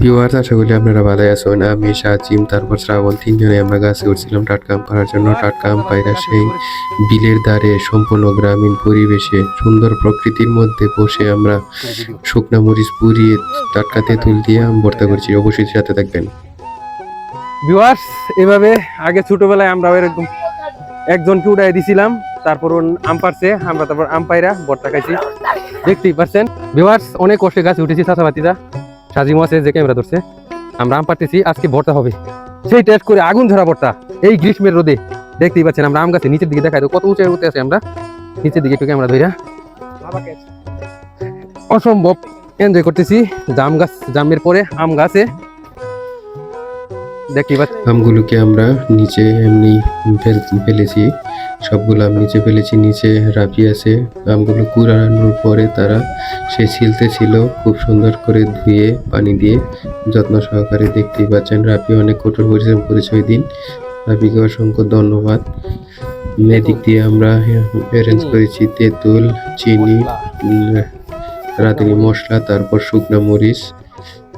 Viewers আশা করি আপনারা ভালো আছেন। আমি সাজিম, তারপর শ্রাবণ। তিনজনে আমরা গাছে উঠছিলাম টাটকা আম জন্য। টাটকা আম পায়রা সেই বিলের ধারে সম্পূর্ণ গ্রামীণ পরিবেশে, সুন্দর প্রকৃতির মধ্যে বসে আমরা শুকনা মরিচ পুড়িয়ে টাটকা তেঁতুল দিয়ে আম ভর্তা করছি। অবশ্যই সাথে থাকবেন। ভিউয়ার্স এভাবে আগে ছোটবেলায় আমরা এরকম একজনকে উড়াই দিছিলাম, তারপর আম পারছে আমরা তারপর আম পাইরা ভর্তা খাইছি। দেখতেই পারছেন। ভিউয়ার্স অনেক কষ্টে গাছে উঠেছি চাষাবাতিরা সাজিম আছে যে ক্যামেরা ধরছে, আমরা আম পারতেছি আজকে ভর্তা হবে। সেই টেস্ট করে আগুন ধরা ভর্তা, এই গ্রীষ্মের রোদে। দেখতেই পাচ্ছেন আমরা আম গাছে নিচের দিকে দেখাই কত উঁচু উঠে আছে আমরা। নিচের দিকে একটু ক্যামেরা ধরিয়া অসম্ভব এনজয় করতেছি। জাম গাছ, জামের পরে আম গাছে পাচ্ছেন আমগুলোকে আমরা নিচে এমনি ফেল- ফেলেছি। সবগুলো আম নিচে ফেলেছি নিচে রাফি আছে। আমগুলো কুড়ানোর পরে তারা সে ছিলতে ছিল খুব সুন্দর করে ধুয়ে পানি দিয়ে। যত্ন সহকারে দেখতেই পাচ্ছেন রাফি অনেক কঠোর পরিশ্রম করেছে ওই দিন। রাফিকে অসংখ্য ধন্যবাদ। এদিক দিয়ে আমরা অ্যারেঞ্জ করেছি তেঁতুল চিনি রাঁধুনি মশলা তারপর শুকনো মরিচ।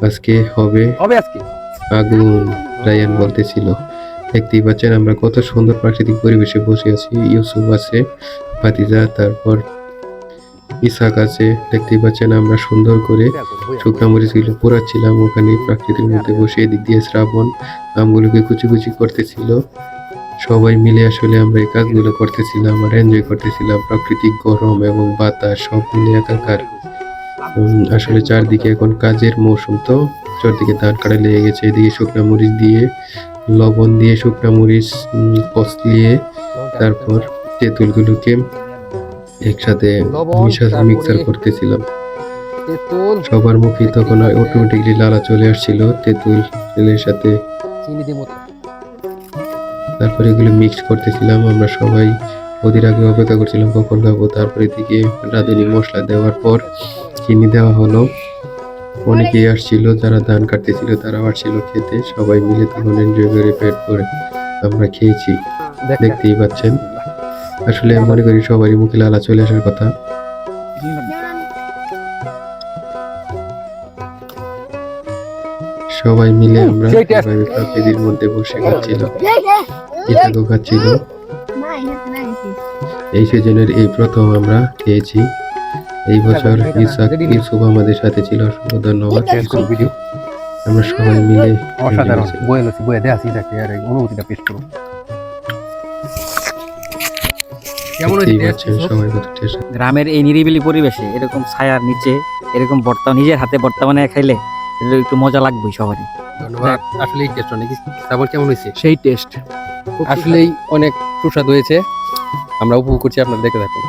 আজকে হবে হবে আজকে? আগুন। রায়ান বলতেছিল, দেখতেই পাচ্ছেন আমরা কত সুন্দর প্রাকৃতিক পরিবেশে বসে আছি। ইউসুফ আছে, ভাতিজা, তারপর ইসাক আছে। দেখতেই পাচ্ছেন আমরা সুন্দর করে শুকনা মরিচগুলো পোড়াচ্ছিলাম। ওখানে প্রাকৃতিক মধ্যে বসে এদিক দিয়ে শ্রাবণ আমগুলোকে কুচি কুচি করতেছিল। সবাই মিলে আসলে আমরা এই কাজগুলো করতেছিলাম আর এনজয় করতেছিলাম। প্রাকৃতিক গরম এবং বাতাস সব মিলে একাকার। আসলে চারদিকে এখন কাজের মৌসুম তো। চারদিকে ধান কাটা লেগে গেছে। এদিকে শুকনো মরিচ দিয়ে লবণ দিয়ে শুকনা মরিচ উম, কষলিয়ে তারপর তেঁতুলগুলোকে একসাথে মিশা মিক্সার করতেছিলাম। সবার মুখে তখন অটোমেটিকলি লালা চলে আসছিল তেঁতুল তেলের সাথে। তারপরে এগুলো মিক্স করতেছিলাম আমরা সবাই ওদের আগে অপেক্ষা করছিলাম কখন খাব। তারপরে এদিকে রাঁধুনি মশলা দেওয়ার পর চিনি দেওয়া হলো। অনেকেই আসছিল যারা ধান কাটতেছিল তারাও আসছিল খেতে। সবাই মিলে তখন এনজয় করে পেট করে আমরা খেয়েছি। দেখতেই পাচ্ছেন। আসলে আমি মনে করি সবারই মুখে লালা চলে আসার কথা। সবাই মিলে আমরা প্রকৃতির মধ্যে বসে খাচ্ছিলাম। খাচ্ছিল? এই সিজনের এই প্রথম আমরা খেয়েছি। এই বছর ইসাক ইউসুফ আমাদের সাথে ছিল অসংখ্য ধন্যবাদ। আমরা সবাই মিলে অসাধারণ। বয়ে লছি বয়ে দেয়া আসি যাকে আর এই অনুভূতিটা পেশ করো। কেমন দেখতেই হয়েছে পাচ্ছেন সবাই কত টেস্ট গ্রামের এই নিরিবিলি পরিবেশে এরকম ছায়ার নিচে এরকম ভর্তা নিজের হাতে ভর্তা বানিয়ে খাইলে একটু মজা লাগবে সবারই। ধন্যবাদ। আসলে এই টেস্ট অনেক তারপর কেমন হয়েছে? সেই টেস্ট আসলেই অনেক সুস্বাদু হয়েছে। আমরা উপভোগ করছি আপনারা দেখে থাকুন।